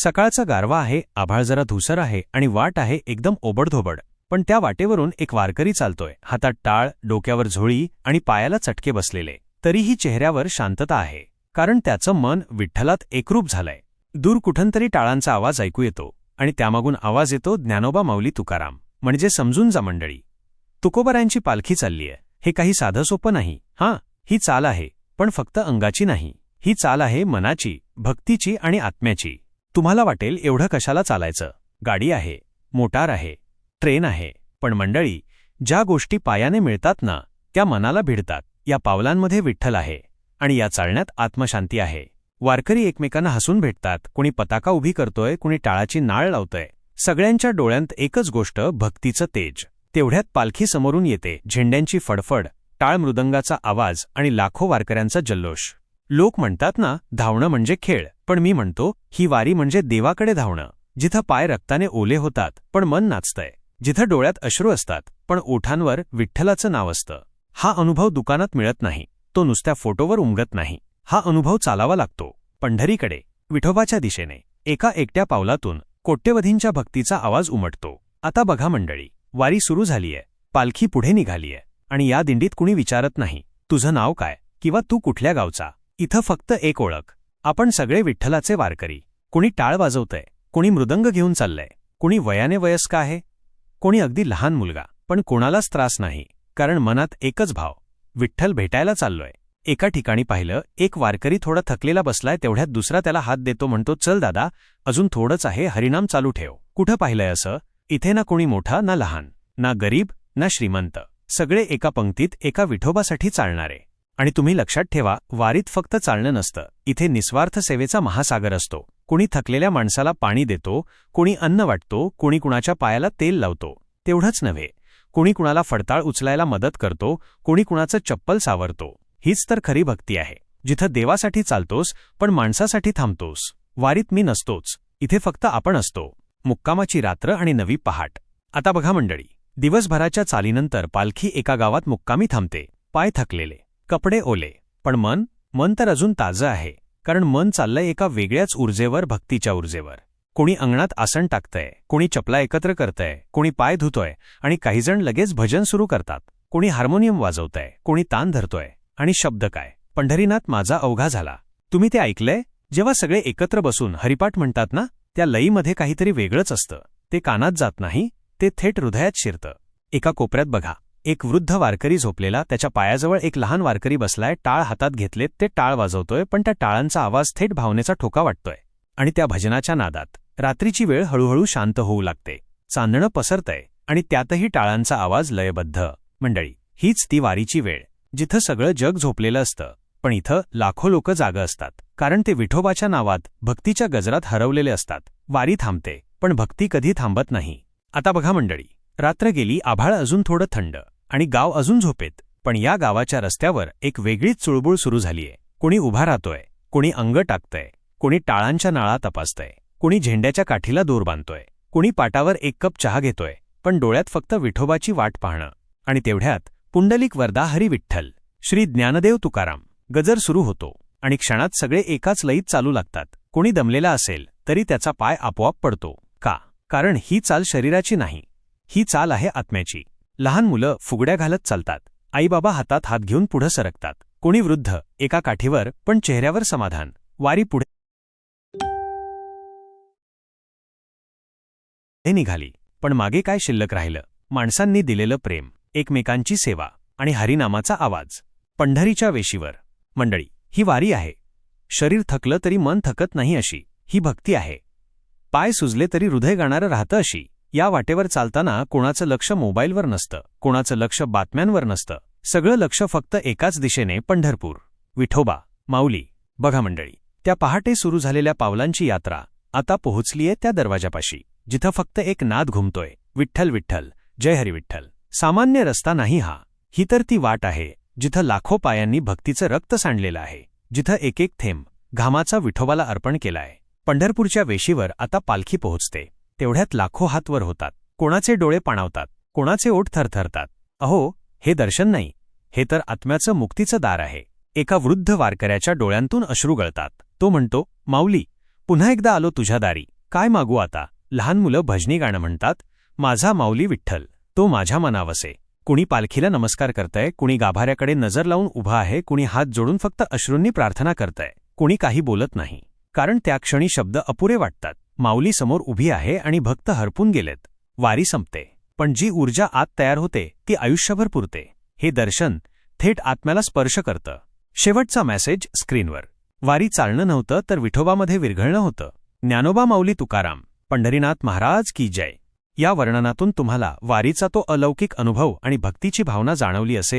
सकाळचा गारवा आहे आभाळ जरा धुसर आहे आणि वाट आहे एकदम ओबडधोबड. पण त्या वाटेवरून एक वारकरी चालतोय. हातात टाळ डोक्यावर झोळी आणि पायाला चटके बसलेले. तरीही चेहऱ्यावर शांतता आहे. कारण त्याचं मन विठ्ठलात एकरूप झालंय. दूर कुठंतरी टाळांचा आवाज ऐकू येतो आणि त्यामागून आवाज येतो ज्ञानोबा माऊली तुकाराम. म्हणजे समजून जा मंडळी. तुकोबऱ्यांची पालखी चाललीय. हे काही साधं सोपं नाही. हां ही चाल आहे पण फक्त अंगाची नाही. ही चाल आहे मनाची भक्तीची आणि आत्म्याची. तुम्हाला वाटेल एवढं कशाला चालायचं. गाडी आहे मोटार आहे ट्रेन आहे पण मंडळी ज्या गोष्टी पायाने मिळतात ना त्या मनाला भिडतात. या पावलांमध्ये विठ्ठल आहे आणि या चालण्यात आत्मशांती आहे. वारकरी एकमेकांना हसून भेटतात. कुणी पताका उभी करतोय कुणी टाळाची नाळ लावतोय. सगळ्यांच्या डोळ्यांत एकच गोष्ट भक्तीचं तेज. तेवढ्यात पालखी समोरून येते. झेंड्यांची फडफड टाळ मृदंगाचा आवाज आणि लाखो वारकऱ्यांचा जल्लोष. लोक म्हणतात ना धावणं म्हणजे खेळ. पण मी म्हणतो ही वारी म्हणजे देवाकडे धावणं. जिथं पाय रक्ताने ओले होतात पण मन नाचतंय. जिथं डोळ्यात अश्रू असतात पण ओठांवर विठ्ठलाचं नाव असतं. हा अनुभव दुकानात मिळत नाही. तो नुसत्या फोटोवर उमगत नाही. हा अनुभव चालावा लागतो. पंढरीकडे विठोबाच्या दिशेने एका एकट्या पावलातून कोट्यवधींच्या भक्तीचा आवाज उमटतो. आता बघा मंडळी वारी सुरू झालीय. पालखी पुढे निघालीय. आणि या दिंडीत कुणी विचारत नाही तुझं नाव काय? किंवा तू कुठल्या गावचा? इथं फक्त एक ओळख. आपण सगळे विठ्ठलाचे वारकरी. कुणी टाळ वाजवतंय कुणी मृदंग घेऊन चाललंय कुणी वयाने वयस्क आहे कोणी अगदी लहान मुलगा. पण कोणालाच त्रास नाही कारण मनात एकच भाव विठ्ठल भेटायला चाललोय. एका ठिकाणी पाहिलं एक वारकरी थोडा थकलेला बसलाय तेवढ्यात दुसरा त्याला हात देतो म्हणतो चल दादा अजून थोडंच आहे हरिनाम चालू ठेव. कुठं पाहिलंय असं? इथे ना कोणी मोठा ना लहान ना गरीब ना श्रीमंत. सगळे एका पंक्तीत एका विठोबासाठी चालणारे. आणि तुम्ही लक्षात ठेवा वारीत फक्त चालणं नसतं. इथे निस्वार्थ सेवेचा महासागर असतो. कुणी थकलेल्या माणसाला पाणी देतो कुणी अन्न वाटतो कुणी कुणाच्या पायाला तेल लावतो. तेवढंच नव्हे. कुणी कुणाला फडताळ उचलायला मदत करतो कुणी कुणाचं चप्पल सावरतो. हीच तर खरी भक्ती आहे. जिथं देवासाठी चालतोस पण माणसासाठी थांबतोस. वारीत मी नसतोच. इथे फक्त आपण असतो. मुक्कामाची रात्र आणि नवी पहाट. आता बघा मंडळी दिवसभराच्या चालीनंतर पालखी एका गावात मुक्कामी थांबते. पाय थकलेले. कपडे ओले पण मन मन तर अजून ताजं आहे कारण मन चाललंय एका वेगळ्याच ऊर्जेवर भक्तीच्या ऊर्जेवर. कोणी अंगणात आसन टाकतंय कोणी चपला एकत्र करतंय कोणी पाय धुतोय आणि काहीजण लगेच भजन सुरू करतात. कोणी हार्मोनियम वाजवतंय कोणी तान धरतोय आणि शब्द काय? पंढरीनाथ माझा अवघा झाला. तुम्ही ते ऐकलंय? जेव्हा सगळे एकत्र बसून हरिपाठ म्हणतात ना त्या लईमध्ये काहीतरी वेगळंच असतं. ते कानात जात नाही ते थेट हृदयात शिरतं. एका कोपऱ्यात बघा. एक वृद्ध वारकरी झोपलेला त्याच्या पायाजवळ एक लहान वारकरी बसलाय टाळ हातात घेतलेत ते टाळ वाजवतोय पण त्या टाळांचा आवाज थेट भावनेचा ठोका वाटतोय. आणि त्या भजनाच्या नादात रात्रीची वेळ हळूहळू शांत होऊ लागते. चांदणं पसरतंय आणि त्यातही टाळांचा आवाज लयबद्ध. मंडळी हीच ती वारीची वेळ जिथं सगळं जग झोपलेलं असतं. पण इथं लाखो लोक जागं असतात कारण ते विठोबाच्या नावात भक्तीच्या गजरात हरवलेले असतात. वारी थांबते पण भक्ती कधी थांबत नाही. आता बघा मंडळी रात्र गेली आभाळ अजून थोडं थंड आणि गाव अजून झोपेत पण या गावाच्या रस्त्यावर एक वेगळीच चुळबुळ सुरू झालीये. कुणी उभा राहतोय कुणी अंग टाकतंय कुणी टाळांच्या नाळा तपासतंय कुणी झेंड्याच्या काठीला दूर बांधतोय कुणी पाटावर एक कप चहा घेतोय पण डोळ्यात फक्त विठोबाची वाट पाहणं. आणि तेवढ्यात पुंडलिक वरदा हरी विठ्ठल श्री ज्ञानदेव तुकाराम गजर सुरू होतो. आणि क्षणात सगळे एकाच लईत चालू लागतात. कोणी दमलेला असेल तरी त्याचा पाय आपोआप पडतो. का? कारण ही चाल शरीराची नाही. ही चाल आहे आत्म्याची. लहान मुलं फुगड्या घालत चालतात. आईबाबा हातात हात घेऊन पुढं सरकतात. कोणी वृद्ध एका काठीवर पण चेहऱ्यावर समाधान. वारी पुढे निघाली. पण मागे काय शिल्लक राहिलं? माणसांनी दिलेलं प्रेम एकमेकांची सेवा आणि हरिनामाचा आवाज. पंढरीच्या वेशीवर. मंडळी ही वारी आहे. शरीर थकलं तरी मन थकत नाही अशी. ही भक्ती आहे. पाय सुजले तरी हृदय गाणारं राहतं अशी. या वाटेवर चालताना कोणाचं लक्ष मोबाईलवर नसतं कोणाचं लक्ष बातम्यांवर नसतं. सगळं लक्ष फक्त एकाच दिशेने पंढरपूर. विठोबा माऊली बघा मंडळी त्या पहाटे सुरू झालेल्या पावलांची यात्रा आता पोहोचलीये त्या दरवाजापाशी जिथं फक्त एक नाद घुमतोय विठ्ठल विठ्ठल जय हरी विठ्ठल. सामान्य रस्ता नाही हा ही तर ती वाट आहे जिथं लाखो पायांनी भक्तीचं रक्त सांडलेलं आहे जिथं एक एक थेंब घामाचा विठोबाला अर्पण केलाय. पंढरपूरच्या वेशीवर आता पालखी पोहोचते. तेवढ्यात लाखो हातवर होतात. कोणाचे डोळे पाणावतात. कोणाचे ओठ थरथरतात. अहो हे दर्शन नाही. हे तर आत्म्याचं मुक्तीचं दार आहे. एका वृद्ध वारकऱ्याच्या डोळ्यांतून अश्रू गळतात. तो म्हणतो माऊली पुन्हा एकदा आलो तुझ्या दारी. काय मागू आता? लहान मुलं भजनी गाणं म्हणतात. माझा माऊली विठ्ठल. तो माझ्या मनावसे. कुणी पालखीला नमस्कार करतंय कुणी गाभाऱ्याकडे नजर लावून उभा आहे कुणी हात जोडून फक्त अश्रूंनी प्रार्थना करतंय. कुणी काही बोलत नाही. कारण त्या क्षणी शब्द अपुरे वाटतात. माऊली समोर उभी आहे आणि भक्त हरपून गेलेत. वारी संपते. पण जी ऊर्जा आत तयार होते ती आयुष्यभर पुरते. हे दर्शन थेट आत्म्याला स्पर्श करतं. शेवटचा मेसेज स्क्रीनवर. वारी चालणं नव्हतं तर विठोबामध्ये विरघळणं होतं. ज्ञानोबा माऊली तुकाराम पंढरीनाथ महाराज की जय. या वर्णनातून तुम्हाला वारीचा तो अलौकिक अनुभव आणि भक्तीची भावना जाणवली असेल.